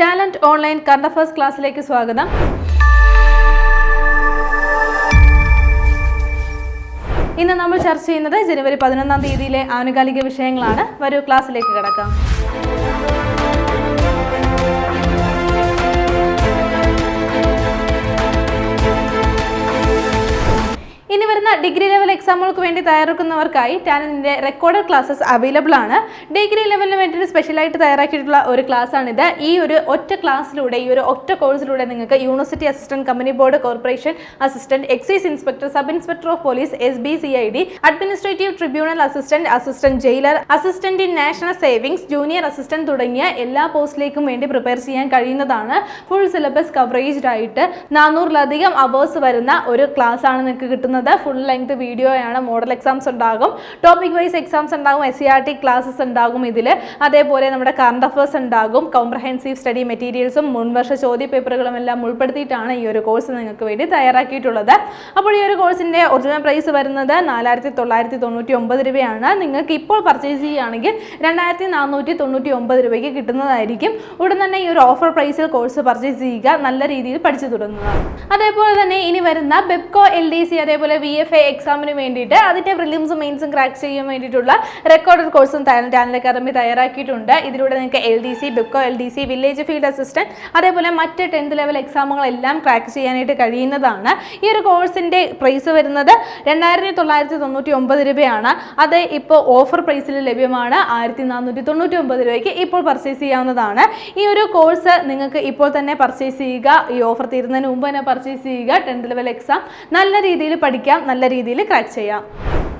Talent online current affairs ക്ലാസ്സിലേക്ക് സ്വാഗതം. ഇന്ന് നമ്മൾ ചർച്ച ചെയ്യുന്നത് ജനുവരി പതിനൊന്നാം തീയതിയിലെ ആനുകാലിക വിഷയങ്ങളാണ്. വരൂ ക്ലാസ്സിലേക്ക് കിടക്കാം. ഇനി വരുന്ന ഡിഗ്രി ലെവൽ എക്സാമുകൾക്ക് വേണ്ടി തയ്യാറെടുക്കുന്നവർക്കായി ടാലന്റിന്റെ റെക്കോർഡഡ് ക്ലാസ്സസ് അവൈലബിൾ ആണ്. ഡിഗ്രി ലെവലിന് വേണ്ടിയിട്ട് സ്പെഷ്യലായിട്ട് തയ്യാറാക്കിയിട്ടുള്ള ഒരു ക്ലാസ് ആണിത് ഈ ഒരു ഒറ്റ ക്ലാസ്സിലൂടെ ഈ ഒരു ഒറ്റ കോഴ്സിലൂടെ നിങ്ങൾക്ക് university assistant company board corporation assistant excise inspector sub inspector of police S B C I D administrative tribunal assistant assistant jailer assistant in national savings junior assistant തുടങ്ങിയ എല്ലാ പോസ്റ്റിലേക്കും വേണ്ടി പ്രിപ്പയർ ചെയ്യാൻ കഴിയുന്നതാണ്. ഫുൾ സിലബസ് കവറേജ്ഡ് ആയിട്ട് നാനൂറിലധികം hours വരുന്ന ഒരു class ആണ് നിങ്ങൾക്ക് കിട്ടുന്നത്. ഫുൾ ലെങ്ത് വീഡിയോയാണ് മോഡൽ എക്സാംസ് ഉണ്ടാകും. ടോപ്പിക് വൈസ് എക്സാംസ് ഉണ്ടാകും. എസ് സി ടി ക്ലാസ്സസ് ഉണ്ടാകും ഇതിൽ അതേപോലെ നമ്മുടെ കറണ്ട് അഫേഴ്സ് ഉണ്ടാകും. കോംപ്രഹെൻസീവ് സ്റ്റഡി മെറ്റീരിയൽസും മുൻവർഷ ചോദ്യ പേപ്പറുകളും എല്ലാം ഉൾപ്പെടുത്തിയിട്ടാണ് ഈ ഒരു കോഴ്സ് നിങ്ങൾക്ക് വേണ്ടി തയ്യാറാക്കിയിട്ടുള്ളത്. അപ്പോൾ ഈ ഒരു കോഴ്സിന്റെ ഒറിജിനൽ പ്രൈസ് വരുന്നത് നാലായിരത്തി തൊള്ളായിരത്തി തൊണ്ണൂറ്റി ഒമ്പത് രൂപയാണ്. നിങ്ങൾക്ക് ഇപ്പോൾ പർച്ചേസ് ചെയ്യുകയാണെങ്കിൽ രണ്ടായിരത്തി നാനൂറ്റി തൊണ്ണൂറ്റി ഒമ്പത് രൂപയ്ക്ക് കിട്ടുന്നതായിരിക്കും. ഉടൻ തന്നെ ഈ ഒരു ഓഫർ പ്രൈസിൽ കോഴ്സ് പർച്ചേസ് ചെയ്യുക. നല്ല രീതിയിൽ പഠിച്ചു തുടങ്ങുക. അതേപോലെ തന്നെ ഇനി വരുന്ന ബെപ്കോ എൽ ഡി സി അതേപോലെ വി എഫ് എ എക്സാമിന് വേണ്ടിയിട്ട് അതിന്റെ പ്രിലിംസും മെയിൻസും ക്രാക്ക് ചെയ്യാൻ വേണ്ടിയിട്ടുള്ള റെക്കോർഡഡ് കോഴ്സും ടാലന്റ് അക്കാദമി തയ്യാറാക്കിയിട്ടുണ്ട്. ഇതിലൂടെ നിങ്ങൾക്ക് L D C ബിക്കോ L D C village field assistant അതേപോലെ മറ്റ് ടെൻത്ത് ലെവൽ എക്സാമുകളെല്ലാം ക്രാക്ക് ചെയ്യാനായിട്ട് കഴിയുന്നതാണ്. ഈ ഒരു കോഴ്സിന്റെ പ്രൈസ് വരുന്നത് രണ്ടായിരത്തി തൊള്ളായിരത്തി തൊണ്ണൂറ്റി ഒമ്പത് രൂപയാണ്. അത് ഇപ്പോൾ ഓഫർ പ്രൈസിൽ ലഭ്യമാണ്. ആയിരത്തി നാനൂറ്റി തൊണ്ണൂറ്റി ഒമ്പത് രൂപയ്ക്ക് ഇപ്പോൾ പർച്ചേസ് ചെയ്യാവുന്നതാണ്. ഈ ഒരു കോഴ്സ് നിങ്ങൾക്ക് ഇപ്പോൾ തന്നെ പർച്ചേസ് ചെയ്യുക. ഈ ഓഫർ തീരുന്നതിന് മുമ്പ് തന്നെ പർച്ചേസ് ചെയ്യുക. ടെൻത്ത് ലെവൽ എക്സാം നല്ല രീതിയിൽ പഠിക്കാം നല്ല രീതിയിൽ ക്രാക്ക് ചെയ്യാം.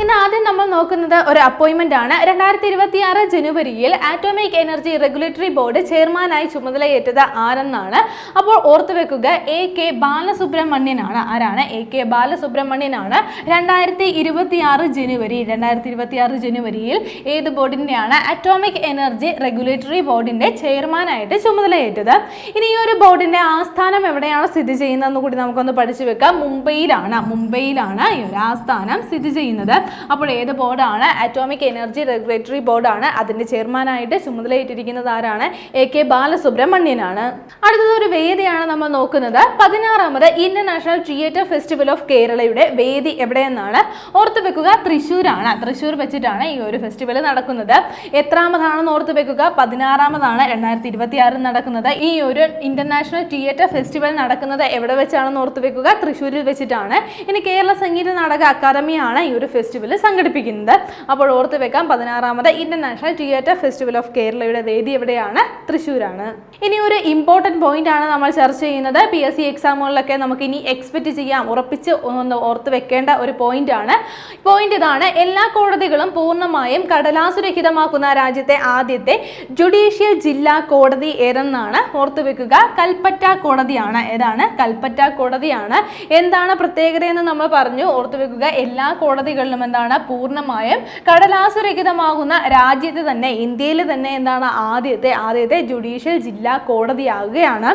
ഇന്ന് ആദ്യം നമ്മൾ നോക്കുന്നത് ഒരു അപ്പോയിൻമെന്റ് ആണ്. രണ്ടായിരത്തി ഇരുപത്തി ആറ് ജനുവരിയിൽ ആറ്റോമിക് എനർജി റെഗുലേറ്ററി ബോർഡ് ചെയർമാനായി ചുമതലയേറ്റത് ആരെന്നാണ്? അപ്പോൾ ഓർത്തു വെക്കുക എ കെ ബാലസുബ്രഹ്മണ്യനാണ്. ആരാണ്? എ കെ ബാലസുബ്രഹ്മണ്യനാണ്. രണ്ടായിരത്തി ഇരുപത്തി ആറ് ജനുവരി രണ്ടായിരത്തി ഇരുപത്തി ആറ് ജനുവരിയിൽ ഏത് ബോർഡിന്റെയാണ് അറ്റോമിക് എനർജി റെഗുലേറ്ററി ബോർഡിന്റെ ചെയർമാനായിട്ട് ചുമതലയേറ്റത്? ഇനി ഈ ഒരു ബോർഡിന്റെ ആസ്ഥാനം എവിടെയാണ് സ്ഥിതി ചെയ്യുന്നതെന്ന് കൂടി നമുക്കൊന്ന് പഠിച്ചു വെക്കാം. മുംബൈയിലാണ്. മുംബൈയിലാണ് ഈ ഒരു ആസ്ഥാനം സ്ഥിതി ചെയ്യുന്നത്. അപ്പോൾ ഏത് ബോർഡാണ്? അറ്റോമിക് എനർജി റെഗുലേറ്ററി ബോർഡാണ്. അതിന്റെ ചെയർമാനായിട്ട് ചുമതലയേറ്റിരിക്കുന്നത് ആരാണ്? എ കെ ബാലസുബ്രഹ്മണ്യനാണ്. അടുത്തത് ഒരു വേദിയാണ് നമ്മൾ നോക്കുന്നത്. പതിനാറാമത് ഇന്റർനാഷണൽ തിയേറ്റർ ഫെസ്റ്റിവൽ ഓഫ് കേരളയുടെ വേദി എവിടെയെന്നാണ്? ഓർത്തു വെക്കുക തൃശ്ശൂരാണ്. തൃശ്ശൂർ വെച്ചിട്ടാണ് ഈ ഒരു ഫെസ്റ്റിവൽ നടക്കുന്നത്. എത്രാമതാണെന്ന് ഓർത്തു വെക്കുക പതിനാറാമതാണ് രണ്ടായിരത്തി ഇരുപത്തി ആറിൽ നടക്കുന്നത്. ഈ ഒരു ഇന്റർനാഷണൽ തിയേറ്റർ ഫെസ്റ്റിവൽ നടക്കുന്നത് എവിടെ വെച്ചാണെന്ന് ഓർത്തു വെക്കുക തൃശ്ശൂരിൽ വെച്ചിട്ടാണ്. ഇനി കേരള സംഗീത നാടക അക്കാദമിയാണ് ഈ ഒരു ഫെസ്റ്റിവൽ സംഘടിപ്പിക്കുന്നത്. അപ്പോൾ ഓർത്ത് വെക്കാം പതിനാറാമത് ഇന്റർനാഷണൽ തിയേറ്റർ ഫെസ്റ്റിവൽ ഓഫ് കേരളയുടെ വേദി എവിടെയാണ്? തൃശ്ശൂരാണ്. ഇനി ഒരു ഇമ്പോർട്ടന്റ് പോയിന്റ് ആണ് നമ്മൾ ചർച്ച ചെയ്യുന്നത്. പി എസ് സി എക്സാമുകളിലൊക്കെ നമുക്ക് ഇനി എക്സ്പെക്ട് ചെയ്യാം ഉറപ്പിച്ച് ഒന്ന് ഓർത്ത് വെക്കേണ്ട ഒരു പോയിന്റ് ആണ്. പോയിന്റ് ഇതാണ് എല്ലാ കോടതികളും പൂർണമായും കടലാസുരഹിതമാക്കുന്ന രാജ്യത്തെ ആദ്യത്തെ ജുഡീഷ്യൽ ജില്ലാ കോടതി ഏതെന്നാണ് ഓർത്തു വെക്കുക. കൽപ്പറ്റ കോടതിയാണ്. ഏതാണ്? കൽപ്പറ്റ കോടതിയാണ്. എന്താണ് പ്രത്യേകത എന്ന് നമ്മൾ പറഞ്ഞു. ഓർത്തു വെക്കുക എല്ലാ കോടതികളിലും എന്താണ് പൂർണമായും കടലാസുരഹിതമാകുന്ന രാജ്യത്ത് തന്നെ ഇന്ത്യയിൽ തന്നെ എന്താണ് ആദ്യത്തെ ആദ്യത്തെ ജുഡീഷ്യൽ ജില്ലാ കോടതിയാകുകയാണ്.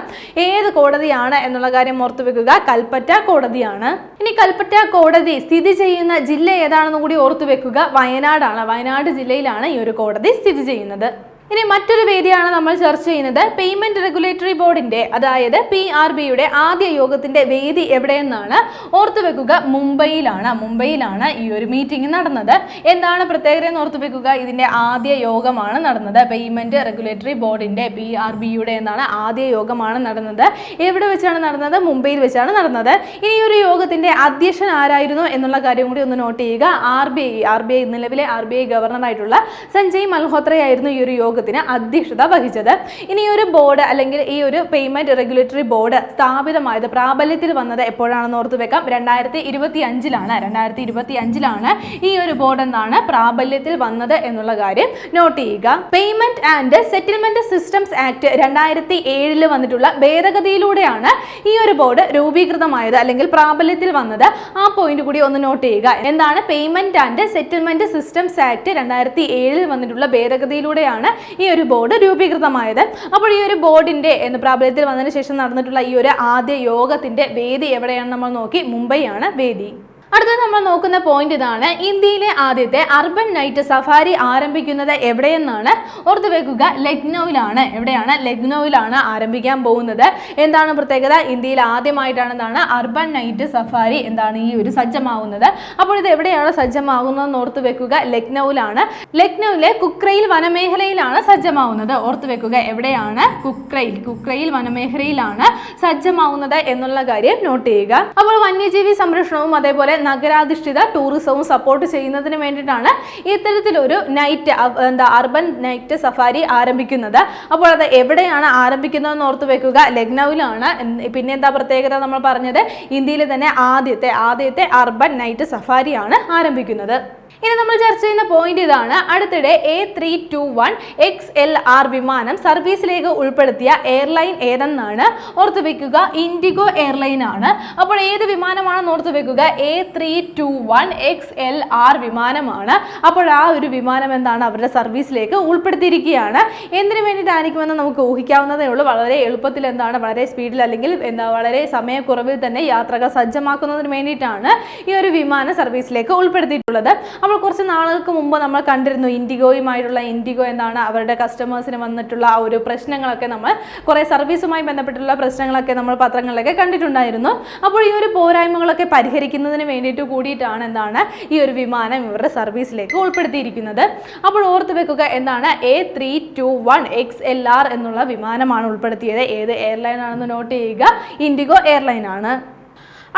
ഏത് കോടതിയാണ് എന്നുള്ള കാര്യം ഓർത്തു വെക്കുക. കൽപ്പറ്റ കോടതിയാണ്. ഇനി കൽപ്പറ്റ കോടതി സ്ഥിതി ചെയ്യുന്ന ജില്ല ഏതാണെന്ന് കൂടി ഓർത്തു വെക്കുക. വയനാടാണ്. വയനാട് ജില്ലയിലാണ് ഈ ഒരു കോടതി സ്ഥിതി ചെയ്യുന്നത്. ഇനി മറ്റൊരു വേദിയാണ് നമ്മൾ ചർച്ച ചെയ്യുന്നത്. പേയ്മെന്റ് റെഗുലേറ്ററി ബോർഡിന്റെ അതായത് പി ആർ ബിയുടെ ആദ്യ യോഗത്തിന്റെ വേദി എവിടെയെന്നാണ് ഓർത്തു വെക്കുക. മുംബൈയിലാണ്. മുംബൈയിലാണ് ഈ ഒരു മീറ്റിംഗ് നടന്നത്. എന്താണ് പ്രത്യേകത എന്ന് ഓർത്തു വെക്കുക? ഇതിന്റെ ആദ്യ യോഗമാണ് നടന്നത്. പേയ്മെന്റ് റെഗുലേറ്ററി ബോർഡിന്റെ പി ആർ ബിയുടെ എന്നാണ് ആദ്യ യോഗമാണ് നടന്നത്. എവിടെ വെച്ചാണ് നടന്നത്? മുംബൈയിൽ വെച്ചാണ് നടന്നത്. ഇനി ഒരു യോഗത്തിന്റെ അധ്യക്ഷൻ ആരായിരുന്നു എന്നുള്ള കാര്യം കൂടി ഒന്ന് നോട്ട് ചെയ്യുക. R B I R B I നിലവിലെ ആർ ബി ഐ ഗവർണറായിട്ടുള്ള സഞ്ജയ് മൽഹോത്രയായിരുന്നു ഈ ഒരു യോഗ യോഗത്തിന് അധ്യക്ഷത വഹിച്ചത്. ഇനി ഈ ഒരു ബോർഡ് അല്ലെങ്കിൽ ഈ ഒരു പേയ്മെന്റ് റെഗുലേറ്ററി ബോർഡ് സ്ഥാപിതമായത് പ്രാബല്യത്തിൽ വന്നത് എപ്പോഴാണെന്ന് ഓർത്ത് വെക്കാം. രണ്ടായിരത്തി ഇരുപത്തി അഞ്ചിലാണ് രണ്ടായിരത്തി ഇരുപത്തി അഞ്ചിലാണ് ഈ ഒരു ബോർഡ് എന്നാണ് പ്രാബല്യത്തിൽ വന്നത് എന്നുള്ള കാര്യം നോട്ട് ചെയ്യുക. Payment and settlement systems act രണ്ടായിരത്തി ഏഴിൽ വന്നിട്ടുള്ള ഭേദഗതിയിലൂടെയാണ് ഈ ഒരു ബോർഡ് രൂപീകൃതമായത് അല്ലെങ്കിൽ പ്രാബല്യത്തിൽ വന്നത്. ആ പോയിന്റ് കൂടി ഒന്ന് നോട്ട് ചെയ്യുക. എന്താണ്? Payment and settlement systems act രണ്ടായിരത്തി ഏഴിൽ വന്നിട്ടുള്ള ഭേദഗതിയിലൂടെയാണ് ഈ ഒരു ബോർഡ് രൂപീകൃതമായത്. അപ്പോൾ ഈ ഒരു ബോർഡിന്റെ എന്ന് പ്രാബല്യത്തിൽ വന്നതിന് ശേഷം നടന്നിട്ടുള്ള ഈ ഒരു ആദ്യ യോഗത്തിന്റെ വേദി എവിടെയാണ് നമ്മൾ നോക്കി. മുംബൈയാണ് വേദി. അടുത്തത് നമ്മൾ നോക്കുന്ന പോയിന്റ് ഇതാണ്. ഇന്ത്യയിലെ ആദ്യത്തെ അർബൻ നൈറ്റ് സഫാരി ആരംഭിക്കുന്നത് എവിടെയെന്നാണ് ഓർത്തു വെക്കുക. ലക്നൌവിലാണ്. എവിടെയാണ്? ലക്നൌവിലാണ് ആരംഭിക്കാൻ പോകുന്നത്. എന്താണ് പ്രത്യേകത? ഇന്ത്യയിൽ ആദ്യമായിട്ടാണ് എന്താണ് അർബൻ നൈറ്റ് സഫാരി എന്താണ് ഈ ഒരു സജ്ജമാവുന്നത്. അപ്പോൾ ഇത് എവിടെയാണ് സജ്ജമാകുന്നതെന്ന് ഓർത്തു വെക്കുക. ലക്നൌവിലാണ്. ലക്നൌവിലെ കുക്രയിൽ വനമേഖലയിലാണ് സജ്ജമാവുന്നത്. ഓർത്തു വെക്കുക. എവിടെയാണ്? കുക്രയിൽ. കുക്രയിൽ വനമേഖലയിലാണ് സജ്ജമാവുന്നത് എന്നുള്ള കാര്യം നോട്ട് ചെയ്യുക. അപ്പോൾ വന്യജീവി സംരക്ഷണവും അതേപോലെ നഗരാധിഷ്ഠിത ടൂറിസവും സപ്പോർട്ട് ചെയ്യുന്നതിന് വേണ്ടിയിട്ടാണ് ഇത്തരത്തിലൊരു നൈറ്റ് എന്താ അർബൻ നൈറ്റ് സഫാരി ആരംഭിക്കുന്നത്. അപ്പോൾ അത് എവിടെയാണ് ആരംഭിക്കുന്നതെന്ന് ഓർത്ത് വെക്കുക. ലക്നൌവിലാണ്. പിന്നെ എന്താ പ്രത്യേകത നമ്മൾ പറഞ്ഞത്? ഇന്ത്യയിലെ തന്നെ ആദ്യത്തെ ആദ്യത്തെ അർബൻ നൈറ്റ് സഫാരിയാണ് ആരംഭിക്കുന്നത്. ഇനി നമ്മൾ ചർച്ച ചെയ്യുന്ന പോയിന്റ് ഇതാണ്. അടുത്തിടെ A three two one X L R വിമാനം സർവീസിലേക്ക് ഉൾപ്പെടുത്തിയ എയർലൈൻ ഏതെന്നാണ് ഓർത്ത് വെക്കുക ഇൻഡിഗോ എയർലൈൻ ആണ്. അപ്പോൾ ഏത് വിമാനമാണെന്ന് ഓർത്ത് വെക്കുക A three two one X L R വിമാനമാണ്. അപ്പോൾ ആ ഒരു വിമാനം എന്താണ് അവരുടെ സർവീസിലേക്ക് ഉൾപ്പെടുത്തിയിരിക്കുകയാണ്. എന്തിനു വേണ്ടിയിട്ടായിരിക്കുമെന്ന് നമുക്ക് ഊഹിക്കാവുന്നതേ ഉള്ളൂ. വളരെ എളുപ്പത്തിൽ എന്താണ് വളരെ സ്പീഡിൽ അല്ലെങ്കിൽ എന്താ വളരെ സമയക്കുറവിൽ തന്നെ യാത്രകൾ സജ്ജമാക്കുന്നതിന് വേണ്ടിയിട്ടാണ് ഈ ഒരു വിമാന സർവീസിലേക്ക് ഉൾപ്പെടുത്തിയിട്ടുള്ളത്. അപ്പോൾ കുറച്ച് നാളുകൾക്ക് മുമ്പ് നമ്മൾ കണ്ടിരുന്നു ഇൻഡിഗോയുമായിട്ടുള്ള ഇൻഡിഗോ എന്താണ് അവരുടെ കസ്റ്റമേഴ്സിന് വന്നിട്ടുള്ള ആ ഒരു പ്രശ്നങ്ങളൊക്കെ നമ്മൾ കുറേ സർവീസുമായി ബന്ധപ്പെട്ടുള്ള പ്രശ്നങ്ങളൊക്കെ നമ്മൾ പത്രങ്ങളിലൊക്കെ കണ്ടിട്ടുണ്ടായിരുന്നു. അപ്പോൾ ഈ ഒരു പോരായ്മകളൊക്കെ പരിഹരിക്കുന്നതിന് വേണ്ടിയിട്ട് കൂടിയിട്ടാണ് എന്താണ് ഈ ഒരു വിമാനം ഇവരുടെ സർവീസിലേക്ക് ഉൾപ്പെടുത്തിയിരിക്കുന്നത്. അപ്പോൾ ഓർത്ത് വെക്കുക എന്താണ് A three two one X L R എന്നുള്ള വിമാനമാണ് ഉൾപ്പെടുത്തിയത്. ഏത് എയർലൈൻ ആണെന്ന് നോട്ട് ചെയ്യുക? ഇൻഡിഗോ എയർലൈൻ ആണ്.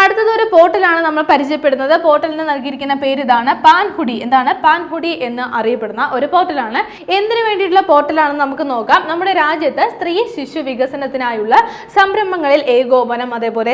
അടുത്തത് ഒരു പോർട്ടലാണ് നമ്മൾ പരിചയപ്പെടുന്നത്. പോർട്ടലിന് നൽകിയിരിക്കുന്ന പേര് ഇതാണ് പാൻഹുഡി. എന്താണ്? പാൻഹുഡി എന്ന് അറിയപ്പെടുന്ന ഒരു പോർട്ടലാണ്. എന്തിനു വേണ്ടിയിട്ടുള്ള പോർട്ടലാണെന്ന് നമുക്ക് നോക്കാം. നമ്മുടെ രാജ്യത്ത് സ്ത്രീ ശിശു വികസനത്തിനായുള്ള സംരംഭങ്ങളിൽ ഏകോപനം അതേപോലെ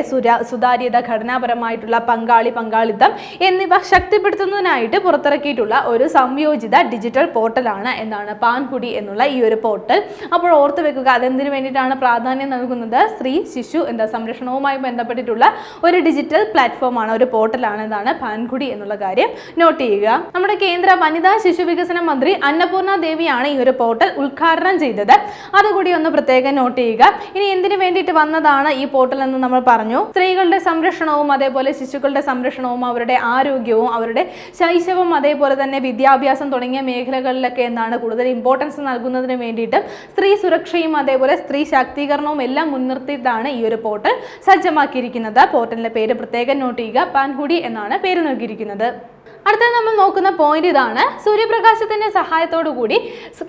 സുതാര്യത ഘടനാപരമായിട്ടുള്ള പങ്കാളി പങ്കാളിത്തം എന്നിവ ശക്തിപ്പെടുത്തുന്നതിനായിട്ട് പുറത്തിറക്കിയിട്ടുള്ള ഒരു സംയോജിത ഡിജിറ്റൽ പോർട്ടലാണ് എന്താണ് പാൻഹുഡി എന്നുള്ള ഈ ഒരു പോർട്ടൽ. അപ്പോൾ ഓർത്ത് വെക്കുക അതെന്തിനു വേണ്ടിയിട്ടാണ് പ്രാധാന്യം നൽകുന്നത്? സ്ത്രീ ശിശു എന്താ സംരക്ഷണവുമായി ബന്ധപ്പെട്ടിട്ടുള്ള ഒരു ഡിജിറ്റൽ പ്ലാറ്റ്ഫോമാണ് ഒരു പോർട്ടലാണ് ഇതാണ് പാൻകുടി എന്നുള്ള കാര്യം നോട്ട് ചെയ്യുക. നമ്മുടെ കേന്ദ്ര വനിതാ ശിശു വികസന മന്ത്രി അന്നപൂർണ ദേവിയാണ് ഈ ഒരു പോർട്ടൽ ഉദ്ഘാടനം ചെയ്തത്. അതുകൂടി ഒന്ന് പ്രത്യേകം നോട്ട് ചെയ്യുക. ഇനി എന്തിനു വേണ്ടിയിട്ട് വന്നതാണ് ഈ പോർട്ടൽ എന്ന് നമ്മൾ പറഞ്ഞു. സ്ത്രീകളുടെ സംരക്ഷണവും അതേപോലെ ശിശുക്കളുടെ സംരക്ഷണവും അവരുടെ ആരോഗ്യവും അവരുടെ ശൈശവം അതേപോലെ തന്നെ വിദ്യാഭ്യാസം തുടങ്ങിയ മേഖലകളിലൊക്കെ എന്താണ് കൂടുതൽ ഇമ്പോർട്ടൻസ് നൽകുന്നതിന് വേണ്ടിയിട്ട് സ്ത്രീ സുരക്ഷയും അതേപോലെ സ്ത്രീ ശാക്തീകരണവും എല്ലാം മുൻനിർത്തിയിട്ടാണ് ഈ ഒരു പോർട്ടൽ സജ്ജമാക്കിയിരിക്കുന്നത്. പോർട്ടലിന്റെ പേര് പ്രത്യേകം നോട്ട് ചെയ്യുക. പാൻഹുഡി എന്നാണ് പേര് നൽകിയിരിക്കുന്നത്. അടുത്തത് നമ്മൾ നോക്കുന്ന പോയിന്റ് ഇതാണ്. സൂര്യപ്രകാശത്തിന്റെ സഹായത്തോടു കൂടി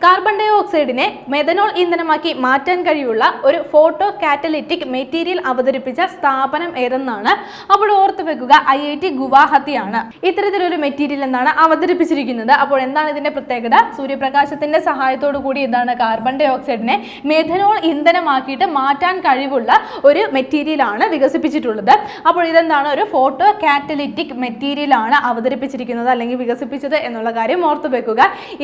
കാർബൺ ഡൈ ഓക്സൈഡിനെ മെഥനോൾ ഇന്ധനമാക്കി മാറ്റാൻ കഴിയുള്ള ഒരു ഫോട്ടോ കാറ്റലിറ്റിക് മെറ്റീരിയൽ അവതരിപ്പിച്ച സ്ഥാപനം ഏതെന്നാണ്? അപ്പോൾ ഓർത്തു വെക്കുക ഐ ഐ ടി ഗുവാഹത്തിയാണ്. ഇത്തരത്തിലൊരു മെറ്റീരിയൽ എന്നാണ് അവതരിപ്പിച്ചിരിക്കുന്നത്. അപ്പോൾ എന്താണ് ഇതിന്റെ പ്രത്യേകത? സൂര്യപ്രകാശത്തിന്റെ സഹായത്തോടു കൂടി എന്താണ് കാർബൺ ഡൈ ഓക്സൈഡിനെ മെഥനോൾ ഇന്ധനമാക്കിയിട്ട് മാറ്റാൻ കഴിവുള്ള ഒരു മെറ്റീരിയലാണ് വികസിപ്പിച്ചിട്ടുള്ളത്. അപ്പോൾ ഇതെന്താണ്? ഒരു ഫോട്ടോ കാറ്റലിറ്റിക് മെറ്റീരിയൽ ആണ് അവതരിപ്പിച്ചിരിക്കുന്നത് അല്ലെങ്കിൽ വികസിപ്പിച്ചത് എന്നുള്ള കാര്യം ഓർത്തു വെക്കുക.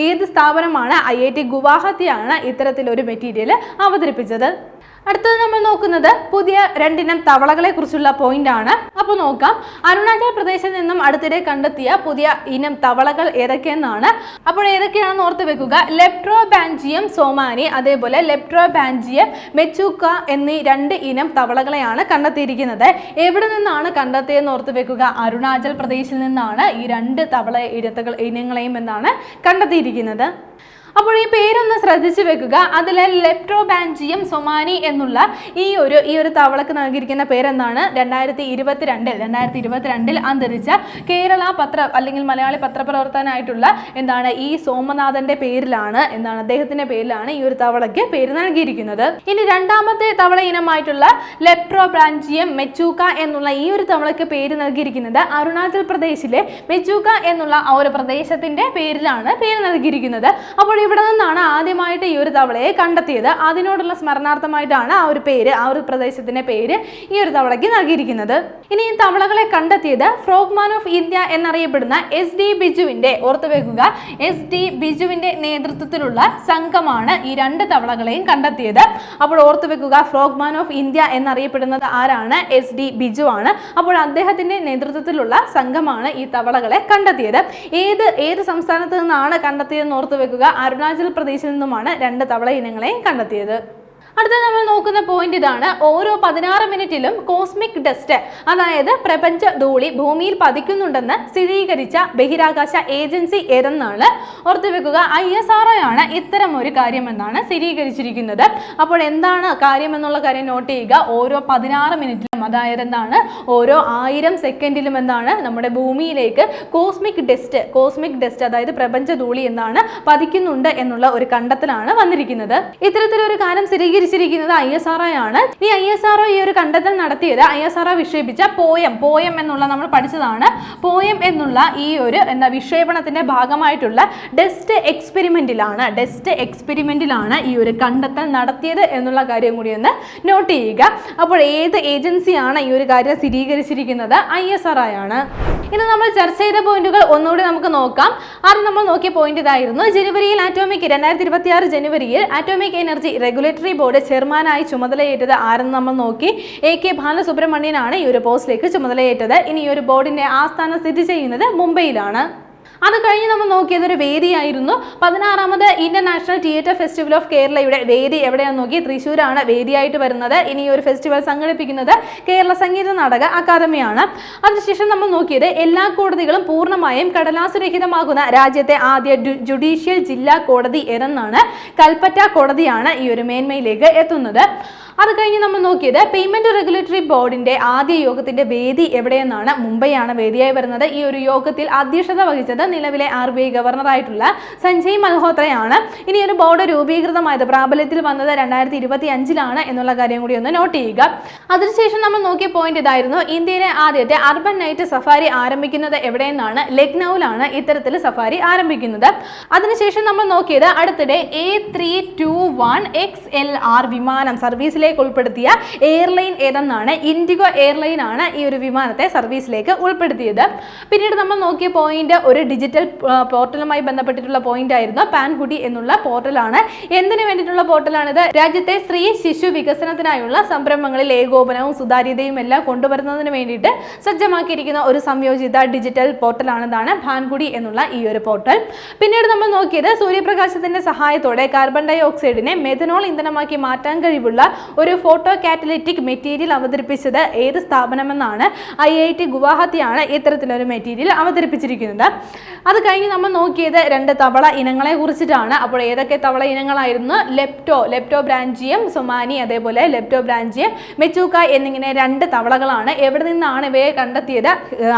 ഏത് സ്ഥാപനമാണ് ഐ ഐ ടി ഗുവാഹത്തിയാണ് ഇത്തരത്തിലൊരു മെറ്റീരിയൽ അവതരിപ്പിച്ചത്? അടുത്തത് നമ്മൾ നോക്കുന്നത് പുതിയ രണ്ടിനം തവളകളെ കുറിച്ചുള്ള പോയിന്റ് ആണ്. അപ്പോൾ നോക്കാം. അരുണാചൽ പ്രദേശിൽ നിന്നും അടുത്തിടെ കണ്ടെത്തിയ പുതിയ ഇനം തവളകൾ ഏതൊക്കെയെന്നാണ്. അപ്പോൾ ഏതൊക്കെയാണെന്ന് ഓർത്ത് വെക്കുക. ലെപ്ട്രോ ബാൻജിയം സോമാനി അതേപോലെ ലെപ്ട്രോ ബാൻജിയം മെച്ചൂക്ക എന്നീ രണ്ട് ഇനം തവളകളെയാണ് കണ്ടെത്തിയിരിക്കുന്നത്. എവിടെ നിന്നാണ് കണ്ടെത്തിയെന്ന് ഓർത്ത് വെക്കുക. അരുണാചൽ പ്രദേശിൽ നിന്നാണ് ഈ രണ്ട് തവള ഇനങ്ങളെയും എന്നാണ് കണ്ടെത്തിയിരിക്കുന്നത്. അപ്പോൾ ഈ പേരൊന്ന് ശ്രദ്ധിച്ചു വെക്കുക. അതിൽ ലെപ്ട്രോബാൻജിയം സൊമാനി എന്നുള്ള ഈ ഒരു ഈ ഒരു തവളക്ക് നൽകിയിരിക്കുന്ന പേരെന്താണ്? രണ്ടായിരത്തി ഇരുപത്തിരണ്ടിൽ രണ്ടായിരത്തി ഇരുപത്തിരണ്ടിൽ അന്തരിച്ച കേരള പത്ര അല്ലെങ്കിൽ മലയാളി പത്രപ്രവർത്തനായിട്ടുള്ള എന്താണ്? ഈ സോമനാഥന്റെ പേരിലാണ് എന്താണ്? അദ്ദേഹത്തിന്റെ പേരിലാണ് ഈ ഒരു തവളയ്ക്ക് പേര് നൽകിയിരിക്കുന്നത്. ഇനി രണ്ടാമത്തെ തവള ഇനമായിട്ടുള്ള ലെപ്ട്രോബ്രാഞ്ചിയം മെച്ചൂക്ക എന്നുള്ള ഈ ഒരു തവളയ്ക്ക് പേര് നൽകിയിരിക്കുന്നത് അരുണാചൽ പ്രദേശിലെ മെച്ചൂക്ക എന്നുള്ള ആ ഒരു പ്രദേശത്തിന്റെ പേരിലാണ് പേര് നൽകിയിരിക്കുന്നത്. അപ്പോൾ ഇവിടെ നിന്നാണ് ആദ്യമായിട്ട് ഈ ഒരു തവളയെ കണ്ടെത്തിയത്. അതിനോടുള്ള സ്മരണാർത്ഥമായിട്ടാണ് ആ ഒരു പേര് ആ ഒരു പ്രദേശത്തിന്റെ പേര് ഈ ഒരു തവളയ്ക്ക് നൽകിയിരിക്കുന്നത്. ഇനി ഈ തവളകളെ കണ്ടെത്തിയത് ഫ്രോഗ്മാൻ ഓഫ് ഇന്ത്യ എന്നറിയപ്പെടുന്ന എസ് ഡി ബിജുവിന്റെ ഓർത്തു വെക്കുക എസ് ഡി ബിജുവിന്റെ നേതൃത്വത്തിലുള്ള സംഘമാണ് ഈ രണ്ട് തവളകളെയും കണ്ടെത്തിയത്. അപ്പോൾ ഓർത്തു വെക്കുക ഫ്രോഗ്മാൻ ഓഫ് ഇന്ത്യ എന്നറിയപ്പെടുന്നത് ആരാണ്? എസ് ഡി ബിജു ആണ്. അപ്പോൾ അദ്ദേഹത്തിന്റെ നേതൃത്വത്തിലുള്ള സംഘമാണ് ഈ തവളകളെ കണ്ടെത്തിയത്. ഏത് ഏത് സംസ്ഥാനത്ത് നിന്നാണ് കണ്ടെത്തിയതെന്ന് ഓർത്തു വെക്കുക? അരുണാചൽ പ്രദേശിൽ നിന്നുമാണ് രണ്ട് തവള ഇനങ്ങളെയും കണ്ടെത്തിയത്. അടുത്ത നമ്മൾ നോക്കുന്ന പോയിന്റ് ഇതാണ്. ഓരോ പതിനാറ് മിനിറ്റിലും കോസ്മിക് ഡസ്റ്റ് അതായത് പ്രപഞ്ച ധൂളി ഭൂമിയിൽ പതിക്കുന്നുണ്ടെന്ന് സ്ഥിരീകരിച്ച ബഹിരാകാശ ഏജൻസി ഏതെന്നാണ് ഓർത്തുവെക്കുക ഐ എസ് ആർ ഒ ആണ് ഇത്തരം ഒരു കാര്യമെന്നാണ് സ്ഥിരീകരിച്ചിരിക്കുന്നത്. അപ്പോൾ എന്താണ് കാര്യം എന്നുള്ള കാര്യം നോട്ട് ചെയ്യുക. ഓരോ പതിനാറ് മിനിറ്റിലും അതായത് എന്താണ്? ഓരോ ആയിരം സെക്കൻഡിലും എന്താണ് നമ്മുടെ ഭൂമിയിലേക്ക് കോസ്മിക് ഡസ്റ്റ് കോസ്മിക് ഡസ്റ്റ് അതായത് പ്രപഞ്ച ധൂളി എന്നാണ് പതിക്കുന്നുണ്ട് എന്നുള്ള ഒരു കണ്ടെത്തലാണ് വന്നിരിക്കുന്നത്. ഇത്തരത്തിലൊരു കാര്യം സ്ഥിരീകരിച്ചിരിക്കുന്നത് ഐ എസ് ആർ ഒ ആണ്. ഈ ഐ എസ് ആർ ഒ ഈ ഒരു കണ്ടെത്തൽ നടത്തിയത് ഐ എസ് ആർ ഒ വിക്ഷേപിച്ച പോയം പോയം എന്നുള്ള നമ്മൾ പഠിച്ചതാണ്. പോയം എന്നുള്ള ഈ ഒരു എന്താ വിക്ഷേപണത്തിന്റെ ഭാഗമായിട്ടുള്ള ഡെസ്റ്റ് എക്സ്പെരിമെന്റിലാണ് ഡെസ്റ്റ് എക്സ്പെരിമെന്റിലാണ് ഈ ഒരു കണ്ടെത്തൽ നടത്തിയത് എന്നുള്ള കാര്യം കൂടി ഒന്ന് നോട്ട് ചെയ്യുക. അപ്പോൾ ഏത് ഏജൻസിയാണ് ഈ ഒരു കാര്യം സ്ഥിരീകരിച്ചിരിക്കുന്നത്? ഐ എസ് ആർ ആണ്. ഇന്ന് നമ്മൾ ചർച്ച ചെയ്ത പോയിന്റുകൾ ഒന്നുകൂടി നമുക്ക് നോക്കാം. ആദ്യം നമ്മൾ നോക്കിയ പോയിന്റ് ഇതായിരുന്നു. ജനുവരിയിൽ ആറ്റോമിക് രണ്ടായിരത്തി ഇരുപത്തി ജനുവരിയിൽ ആറ്റോമിക് എനർജി റെഗുലേറ്ററി ബോർഡ് ചെയർമാനായി ചുമതലയേറ്റത് ആരെന്ന് നമ്മൾ നോക്കി. എ കെ ബാലസുബ്രഹ്മണ്യനാണ് ഈ ഒരു പോസ്റ്റിലേക്ക് ചുമതലയേറ്റത്. ഇനി ഈ ഒരു ബോർഡിന്റെ ആസ്ഥാനം സ്ഥിതി ചെയ്യുന്നത് മുംബൈയിലാണ്. അത് കഴിഞ്ഞ് നമ്മൾ നോക്കിയത് ഒരു വേദിയായിരുന്നു. പതിനാറാമത് ഇന്റർനാഷണൽ തിയേറ്റർ ഫെസ്റ്റിവൽ ഓഫ് കേരളയുടെ വേദി എവിടെയാണ് നോക്കി. തൃശ്ശൂരാണ് വേദിയായിട്ട് വരുന്നത്. ഇനി ഒരു ഫെസ്റ്റിവൽ സംഘടിപ്പിക്കുന്നത് കേരള സംഗീത നാടക അക്കാദമിയാണ്. അതിനുശേഷം നമ്മൾ നോക്കിയത് എല്ലാ കോടതികളും പൂർണമായും കടലാസുരഹിതമാകുന്ന രാജ്യത്തെ ആദ്യ ജുഡീഷ്യൽ ജില്ലാ കോടതി എന്നാണ് കൽപ്പറ്റ കോടതിയാണ് ഈ ഒരു മേന്മയിലേക്ക് എത്തുന്നത്. അത് കഴിഞ്ഞ് നമ്മൾ നോക്കിയത് പേയ്മെന്റ് റെഗുലേറ്ററി ബോർഡിന്റെ ആദ്യ യോഗത്തിന്റെ വേദി എവിടെയെന്നാണ്. മുംബൈയാണ് വേദിയായി വരുന്നത്. ഈ ഒരു യോഗത്തിൽ അധ്യക്ഷത വഹിച്ചത് നിലവിലെ ആർ ബി ഐ ഗവർണറായിട്ടുള്ള സഞ്ജയ് മൽഹോത്രയാണ്. ഇനി ഒരു ബോർഡ് രൂപീകൃതമായത് പ്രാബല്യത്തിൽ വന്നത് രണ്ടായിരത്തി ഇരുപത്തി അഞ്ചിലാണ് എന്നുള്ള കാര്യം കൂടി ഒന്ന് നോട്ട് ചെയ്യുക. അതിനുശേഷം നമ്മൾ നോക്കിയ പോയിന്റ് ഇതായിരുന്നു. ഇന്ത്യയിലെ ആദ്യത്തെ അർബൻ നൈറ്റ് സഫാരി ആരംഭിക്കുന്നത് എവിടെയെന്നാണ്. ലക്നൌവിലാണ് ഇത്തരത്തിൽ സഫാരി ആരംഭിക്കുന്നത്. അതിനുശേഷം നമ്മൾ നോക്കിയത് അടുത്തിടെ A three two one X L R വിമാനം സർവീസിലേക്ക് ഉൾപ്പെടുത്തിയ എയർലൈൻ ഏതെന്നാണ് ഇൻഡിഗോ എയർലൈൻ ആണ് ഈ ഒരു വിമാനത്തെ സർവീസിലേക്ക് ഉൾപ്പെടുത്തിയത്. പിന്നീട് നമ്മൾ നോക്കിയ പോയിന്റ് ഒരു ഡിജിറ്റൽ പോർട്ടലുമായി ബന്ധപ്പെട്ടിട്ടുള്ള പോയിന്റ് ആയിരുന്നു പാൻകുടി എന്നുള്ള പോർട്ടലാണ് എന്തിനു വേണ്ടിയിട്ടുള്ള പോർട്ടലാണിത് രാജ്യത്തെ സ്ത്രീ ശിശു വികസനത്തിനായുള്ള സംരംഭങ്ങളിൽ ഏകോപനവും സുതാര്യതയും എല്ലാം കൊണ്ടുവരുന്നതിന് വേണ്ടിയിട്ട് സജ്ജമാക്കിയിരിക്കുന്ന ഒരു സംയോജിത ഡിജിറ്റൽ പോർട്ടലാണിതാണ് ഭാൻകുടി എന്നുള്ള ഈ ഒരു പോർട്ടൽ പിന്നീട് നമ്മൾ നോക്കിയത് സൂര്യപ്രകാശത്തിന്റെ സഹായത്തോടെ കാർബൺ ഡൈ ഓക്സൈഡിനെ മെഥനോൾ ഇന്ധനമാക്കി മാറ്റാൻ കഴിവുള്ള ഒരു ഫോട്ടോ കാറ്റലിറ്റിക് മെറ്റീരിയൽ അവതരിപ്പിച്ചത് ഏത് സ്ഥാപനമെന്നാണ് ഐ ഐ ടി ഗുവാഹത്തിയാണ് ഇത്തരത്തിലൊരു മെറ്റീരിയൽ അവതരിപ്പിച്ചിരിക്കുന്നത്. അത് കഴിഞ്ഞ് നമ്മൾ നോക്കിയത് രണ്ട് തവള ഇനങ്ങളെ കുറിച്ചിട്ടാണ്. അപ്പോൾ ഏതൊക്കെ തവള ഇനങ്ങളായിരുന്നു? ലെപ്റ്റോ ലെപ്റ്റോ ബ്രാഞ്ചിയം സൊമാനി അതേപോലെ ലെപ്റ്റോ ബ്രാഞ്ചിയം മെച്ചൂക്ക എന്നിങ്ങനെ രണ്ട് തവളകളാണ് എവിടെ നിന്നാണ് ഇവയെ കണ്ടെത്തിയത്?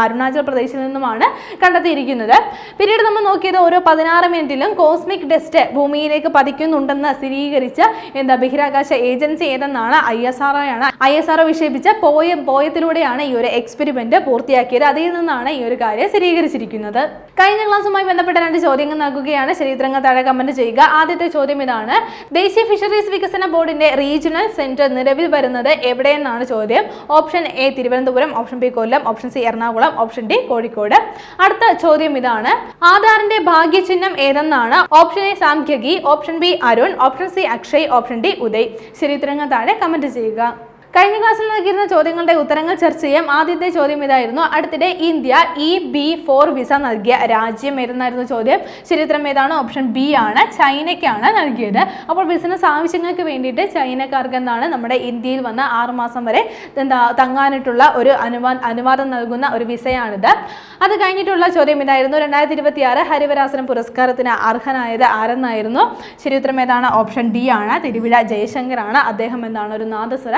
അരുണാചൽ പ്രദേശിൽ നിന്നുമാണ് കണ്ടെത്തിയിരിക്കുന്നത്. പിന്നീട് നമ്മൾ നോക്കിയത് ഓരോ പതിനാറ് മിനിറ്റിലും കോസ്മിക് ഡസ്റ്റ് ഭൂമിയിലേക്ക് പതിക്കുന്നുണ്ടെന്ന് സ്ഥിരീകരിച്ച എന്താ ബഹിരാകാശ ഏജൻസി ഏതെന്നാണ് ഐ എസ് ആർ ആണ് ഐ എസ് ആർ വിക്ഷേപിച്ച പോയം പോയത്തിലൂടെയാണ് ഈ ഒരു എക്സ്പെരിമെന്റ് പൂർത്തിയാക്കിയത്. അതിൽ നിന്നാണ് ഈ ഒരു കാര്യം സ്ഥിരീകരിച്ചിരിക്കുന്നത്. കഴിഞ്ഞ ക്ലാസ്സുമായി ബന്ധപ്പെട്ട രണ്ട് ചോദ്യങ്ങൾ നൽകുകയാണ്. ശരീരങ്ങൾ താഴെ കമന്റ് ചെയ്യുക. ആദ്യത്തെ ചോദ്യം ഇതാണ്. ദേശീയ ഫിഷറീസ് വികസന ബോർഡിന്റെ റീജിയണൽ സെന്റർ നിലവിൽ വരുന്നത് എവിടെയെന്നാണ് ചോദ്യം. Option A Thiruvananthapuram. Option B Kollam. Option C Ernakulam. Option D Kozhikode. അടുത്ത ചോദ്യം ഇതാണ്. ആധാറിന്റെ ഭാഗ്യചിഹ്നം ഏതെന്നാണ്? Option A Sankhyiki. Option B Arun. Option C Akshay. Option D Uday. ശരിയുത്തരങ്ങൾ താഴെ കമന്റ് ചെയ്യുക. കഴിഞ്ഞ ക്ലാസ്സിൽ നൽകിയിരുന്ന ചോദ്യങ്ങളുടെ ഉത്തരങ്ങൾ ചർച്ച ചെയ്യാം. ആദ്യത്തെ ചോദ്യം ഇതായിരുന്നു. അടുത്തിടെ India E B four visa നൽകിയ രാജ്യം ഏതെന്നായിരുന്നു ചോദ്യം? ചരിത്രം ഏതാണ്? ഓപ്ഷൻ ബി ആണ്. ചൈനയ്ക്കാണ് നൽകിയത്. അപ്പോൾ ബിസിനസ് ആവശ്യങ്ങൾക്ക് വേണ്ടിയിട്ട് ചൈനക്കാർക്ക് എന്താണ്? നമ്മുടെ ഇന്ത്യയിൽ വന്ന ആറുമാസം വരെ എന്താ തങ്ങാനായിട്ടുള്ള ഒരു അനുവാ അനുവാദം നൽകുന്ന ഒരു വിസയാണിത്. അത് കഴിഞ്ഞിട്ടുള്ള ചോദ്യം ഇതായിരുന്നു. രണ്ടായിരത്തി ഇരുപത്തി ആറ് ഹരിവരാസനം പുരസ്കാരത്തിന് അർഹനായത് ആരെന്നായിരുന്നു? ചരിത്രം ഏതാണ്? ഓപ്ഷൻ ഡി ആണ്. തിരുവിഴ ജയശങ്കറാണ് അദ്ദേഹം എന്താണ്? ഒരു നാദസ്വര